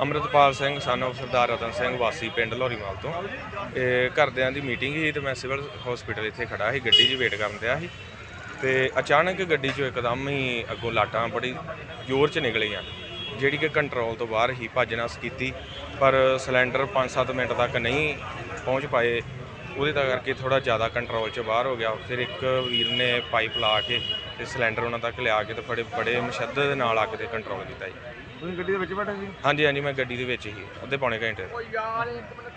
ਅੰਮ੍ਰਿਤਪਾਲ ਸਿੰਘ ਸਨ of ਸਰਦਾਰ ਰਤਨ ਸਿੰਘ, ਵਾਸੀ ਪਿੰਡ ਲੋਰੀਮਾਲ ਤੋਂ। ਇਹ ਘਰਦਿਆਂ ਦੀ ਮੀਟਿੰਗ ਸੀ ਤੇ ਮੈਂ ਸਿਵਲ ਹਸਪੀਟਲ ਇੱਥੇ ਖੜਾ ਸੀ, ਗੱਡੀ 'ਚ ਵੇਟ ਕਰਨ ਦਿਆ ਸੀ। ਤੇ ਅਚਾਨਕ ਗੱਡੀ 'ਚੋਂ ਇੱਕਦਮ ਹੀ ਅੱਗੋਂ ਲਾਟਾਂ ਬੜੀ ਜ਼ੋਰ 'ਚ ਨਿਕਲੀਆਂ, ਜਿਹੜੀ ਕਿ ਕੰਟਰੋਲ ਤੋਂ ਬਾਹਰ ਹੀ ਭੱਜ ਨਸ ਕੀਤੀ। ਪਰ ਸਿਲੰਡਰ 5-7 ਮਿੰਟ ਤੱਕ ਨਹੀਂ ਪਹੁੰਚ ਪਾਏ। ਉਹਦੇ ਤਾਂ ਕਰਕੇ ਥੋੜਾ ਜ਼ਿਆਦਾ ਕੰਟਰੋਲ 'ਚ ਬਾਹਰ ਹੋ ਗਿਆ। ਫਿਰ ਇੱਕ ਵੀਰ ਨੇ ਪਾਈਪ ਲਾ ਕੇ ਤੇ ਸਿਲੰਡਰ ਉਹਨਾਂ ਤੱਕ ਲਿਆ ਕੇ ਤੇ ਬੜੇ ਬੜੇ ਮਸ਼ੱਦਦ ਦੇ ਨਾਲ ਅੱਗ ਤੇ ਕੰਟਰੋਲ ਕੀਤਾ ਜੀ। ਤੁਸੀਂ ਗੱਡੀ ਦੇ ਵਿੱਚ ਬੈਠੇ ਸੀ? ਹਾਂਜੀ ਹਾਂਜੀ ਮੈਂ ਗੱਡੀ ਦੇ ਵਿੱਚ ਹੀ ਅੱਧੇ ਪੌਣੇ ਘੰਟੇ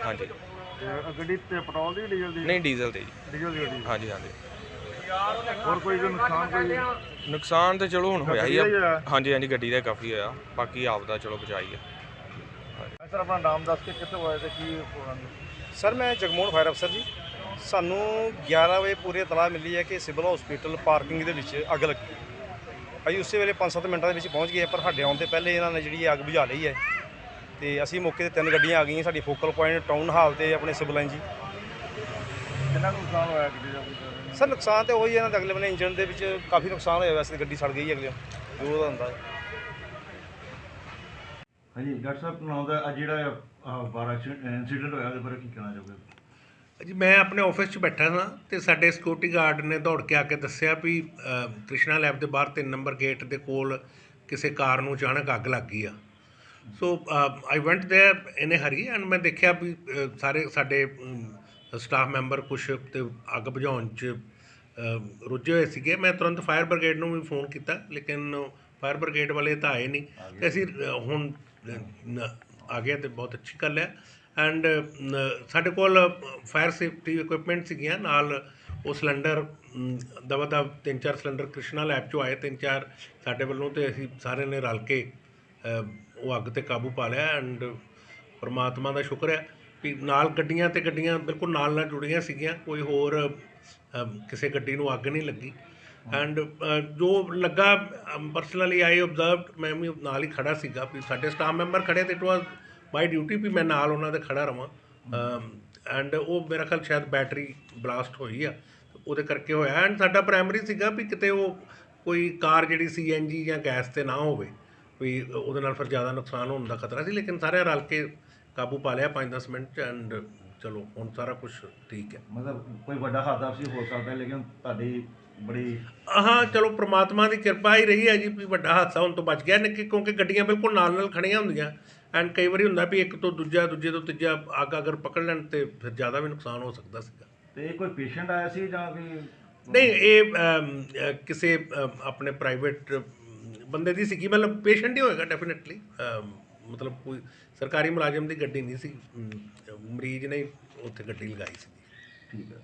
ਹਾਂਜੀ। ਤੇ ਗੱਡੀ ਤੇ ਪੈਟਰੋਲ ਦੀ ਡੀਜ਼ਲ ਦੀ? ਨਹੀਂ ਡੀਜ਼ਲ ਤੇ ਜੀ ਡੀਜ਼ਲ ਦੀ ਗੱਡੀ। ਹਾਂਜੀ ਹਾਂਜੀ। ਹੋਰ ਕੋਈ ਕੋਈ ਨੁਕਸਾਨ ਕੋਈ? ਨੁਕਸਾਨ ਤੇ ਚਲੋ ਹੁਣ ਹੋਇਆ ਹੀ ਆ। ਹਾਂਜੀ ਹਾਂਜੀ ਗੱਡੀ ਦਾ ਕਾਫੀ ਹੋਇਆ। ਬਾਕੀ ਆਪ ਦਾ ਚਲੋ ਬਚਾਈ ਆ। ਸਰ ਆਪਣਾ ਨਾਮ ਦੱਸ ਕੇ ਕਿੱਥੇ ਹੋਇਆ ਤੇ ਕੀ ਪ੍ਰੋਗਰਾਮ ਸਰ ਮੈਂ ਜਗਮੋਹਨ ਫਾਇਰ ਅਫਸਰ ਜੀ। ਸਾਨੂੰ 11 ਵਜੇ ਪੂਰੀ ਤਲਾਹ ਮਿਲੀ ਹੈ ਕਿ ਸਿਵਲ ਹਸਪੀਟਲ ਪਾਰਕਿੰਗ ਦੇ ਵਿੱਚ ਅੱਗ ਲੱਗੀ। ਅਸੀਂ ਉਸੇ ਵੇਲੇ 5-7 ਮਿੰਟਾਂ ਦੇ ਵਿੱਚ ਪਹੁੰਚ ਗਏ ਪਰ ਸਾਡੇ ਆਉਣ ਤੋਂ ਪਹਿਲੇ ਇਹਨਾਂ ਨੇ ਜਿਹੜੀ ਅੱਗ ਬੁਝਾ ਲਈ ਹੈ ਤੇ ਅਸੀਂ ਮੌਕੇ ਤੇ ਤਿੰਨ ਗੱਡੀਆਂ ਆ ਗਈਆਂ ਸਾਡੀ ਫੋਕਲ ਪੁਆਇੰਟ ਟਾਊਨ ਹਾਲ ਤੇ ਆਪਣੇ ਸਿਵਲ ਲਾਈਨ ਜੀ। ਕਿੰਨਾ ਕੁ ਨੁਕਸਾਨ ਹੋਇਆ ਗੱਡੀ ਦਾ? ਸਰ ਨੁਕਸਾਨ ਤੇ ਉਹੀ ਹੈ ਇਹਨਾਂ ਦੇ ਅਗਲੇ ਬੰਨੇ ਇੰਜਨ ਦੇ ਵਿੱਚ ਕਾਫੀ ਨੁਕਸਾਨ ਹੋਇਆ ਵੈਸੇ ਗੱਡੀ ਸੜ ਗਈ ਹੈ ਅਗਲੇ ਜੋ ਹੁੰਦਾ ਹੈ ਹਾਂਜੀ ਡਾਕਟਰ ਸਾਹਿਬ ਨਾਮ ਦਾ ਅੱਜ ਜਿਹੜਾ ਆਹ ਬਾਰ ਇਨਸੀਡੈਂਟ ਹੋਇਆ ਉਹਦੇ ਬਾਰੇ ਕੀ ਕਹਿਣਾ ਚਾਹੋਗੇ ਜੀ ਮੈਂ ਆਪਣੇ ਆਫਿਸ 'ਚ ਬੈਠਾ ਸਾਂ ਤੇ ਸਾਡੇ ਸਿਕਿਉਰਿਟੀ ਗਾਰਡ ਨੇ ਦੌੜ ਕੇ ਆ ਕੇ ਦੱਸਿਆ ਵੀ ਅ, ਕ੍ਰਿਸ਼ਨਾ ਲੈਬ ਦੇ ਬਾਹਰ 3 ਨੰਬਰ ਗੇਟ ਦੇ ਕੋਲ ਕਿਸੇ ਕਾਰ ਨੂੰ ਅਚਾਨਕ ਅੱਗ ਲੱਗ ਗਈ ਆ ਸੋ ਆਈ ਵੈਂਟ there in a Hari and ਮੈਂ ਦੇਖਿਆ ਵੀ ਅ, ਸਾਰੇ ਸਾਡੇ ਸਟਾਫ ਮੈਂਬਰ ਕੁਝ ਤੇ ਅੱਗ ਬੁਝਾਉਣ 'ਚ ਅ, ਰੁੱਝੇ ਹੋਏ ਸੀਗੇ ਮੈਂ ਤੁਰੰਤ ਫਾਇਰ ਬ੍ਰਿਗੇਡ ਨੂੰ ਵੀ ਫੋਨ ਕੀਤਾ ਲੇਕਿਨ ਫਾਇਰ ਬ੍ਰਿਗੇਡ ਵਾਲੇ ਤਾਂ ਆਏ ਨਹੀਂ ਤੇ ਅਸੀਂ ਅ, ਹੁਣ ਅ, ਨ- ਆ ਗਿਆ ਅਤੇ ਬਹੁਤ ਅੱਛੀ ਗੱਲ ਹੈ। ਐਂਡ ਸਾਡੇ ਕੋਲ ਫਾਇਰ ਸੇਫਟੀ ਇਕਵਿਪਮੈਂਟ ਸੀਗੀਆਂ। ਨਾਲ ਉਹ ਸਿਲੰਡਰ ਦਵਾ ਦਾ ਤਿੰਨ ਚਾਰ ਸਿਲੰਡਰ ਕ੍ਰਿਸ਼ਨਾ ਲੈਬ ਚੋਂ ਆਏ, ਤਿੰਨ ਚਾਰ ਸਾਡੇ ਵੱਲੋਂ ਅਤੇ ਅਸੀਂ ਸਾਰਿਆਂ ਨੇ ਰਲ ਕੇ ਉਹ ਅੱਗ ਤੇ ਕਾਬੂ ਪਾ ਲਿਆ। ਐਂਡ ਪਰਮਾਤਮਾ ਦਾ ਸ਼ੁਕਰ ਹੈ ਵੀ ਨਾਲ ਗੱਡੀਆਂ ਅਤੇ ਗੱਡੀਆਂ ਬਿਲਕੁਲ ਨਾਲ ਨਾਲ ਜੁੜੀਆਂ ਸੀਗੀਆਂ। ਕੋਈ ਹੋਰ ਕਿਸੇ ਗੱਡੀ ਨੂੰ ਅੱਗ ਨਹੀਂ ਲੱਗੀ। ਐਂਡ uh, ਜੋ ਲੱਗਾ ਪਰਸਨਲੀ ਆਈ ਓਬਜ਼ਰਵਡ ਮੈਂ ਵੀ ਨਾਲ ਹੀ ਖੜਾ ਸੀਗਾ ਵੀ ਸਾਡੇ ਸਟਾਫ ਮੈਂਬਰ ਖੜੇ ਤੇ ਇਟ ਵਾਸ ਮਾਈ ਡਿਊਟੀ ਵੀ ਮੈਂ ਨਾਲ ਉਹਨਾਂ ਦੇ ਖੜਾ ਰਵਾਂ। ਐਂਡ ਉਹ ਮੇਰਾ ਖਿਆਲ ਸ਼ਾਇਦ ਬੈਟਰੀ ਬਲਾਸਟ ਹੋਈ ਆ। ਉਹਦੇ ਕਰਕੇ ਹੋਇਆ। ਐਂਡ ਸਾਡਾ ਪ੍ਰਾਇਮਰੀ ਸੀਗਾ ਵੀ ਕਿਤੇ ਉਹ ਕੋਈ ਕਾਰ ਜਿਹੜੀ ਸੀਐਨਜੀ ਜਾਂ ਗੈਸ ਤੇ ਨਾ ਹੋਵੇ ਵੀ ਉਹਦੇ ਨਾਲ ਫਿਰ ਜ਼ਿਆਦਾ ਨੁਕਸਾਨ ਹੋਣ ਦਾ ਖਤਰਾ ਸੀ। ਲੇਕਿਨ ਸਾਰੇ ਰਲ ਕੇ ਕਾਬੂ ਪਾ ਲਿਆ 5-10 ਮਿੰਟ ਚ ਐਂਡ ਚਲੋ ਹੁਣ ਸਾਰਾ ਕੁਝ ਠੀਕ ਹੈ। ਮਤਲਬ ਕੋਈ ਵੱਡਾ ਹਾਦਸਾ ਸੀ ਹੋ ਸਕਦਾ ਹੈ, ਲੇਕਿਨ ਤੁਹਾਡੀ ਬੜੀ ਹਾਂ ਚਲੋ ਪ੍ਰਮਾਤਮਾ ਦੀ ਕਿਰਪਾ ਹੀ ਰਹੀ ਹੈ ਜੀ ਵੀ ਵੱਡਾ ਹਾਦਸਾ ਹੋਣ ਤੋਂ ਬਚ ਗਿਆ। ਨੇ ਕਿਉਂਕਿ ਗੱਡੀਆਂ ਬਿਲਕੁਲ ਨਾਲ ਨਾਲ ਖੜੀਆਂ ਹੁੰਦੀਆਂ। ਐਂਡ ਕਈ ਵਾਰੀ ਹੁੰਦਾ ਵੀ ਇੱਕ ਤੋਂ ਦੂਜਾ ਦੂਜੇ ਤੋਂ ਤੀਜਾ ਅੱਗ ਅਗਰ ਪਕੜ ਲੈਣ ਤੇ ਫਿਰ ਜ਼ਿਆਦਾ ਵੀ ਨੁਕਸਾਨ ਹੋ ਸਕਦਾ ਸੀਗਾ। ਤੇ ਇਹ ਕੋਈ ਪੇਸ਼ੈਂਟ ਆਇਆ ਸੀ ਜਾਂ ਕੋਈ ਨਹੀਂ ਇਹ ਅਮ, ਕਿਸੇ ਅਮ, ਆਪਣੇ ਪ੍ਰਾਈਵੇਟ ਬੰਦੇ ਦੀ ਸੀਗੀ। ਮਤਲਬ ਪੇਸ਼ੈਂਟ ਹੀ ਹੋਏਗਾ ਡੈਫੀਨਿਟਲੀ ਮਤਲਬ ਕੋਈ ਸਰਕਾਰੀ ਮੁਲਾਜ਼ਮ ਦੀ ਗੱਡੀ ਨਹੀਂ ਸੀ। ਅਮ, ਮਰੀਜ਼ ਨੇ ਉੱਥੇ ਗੱਡੀ ਲਗਾਈ ਸੀ। ਠੀਕ ਹੈ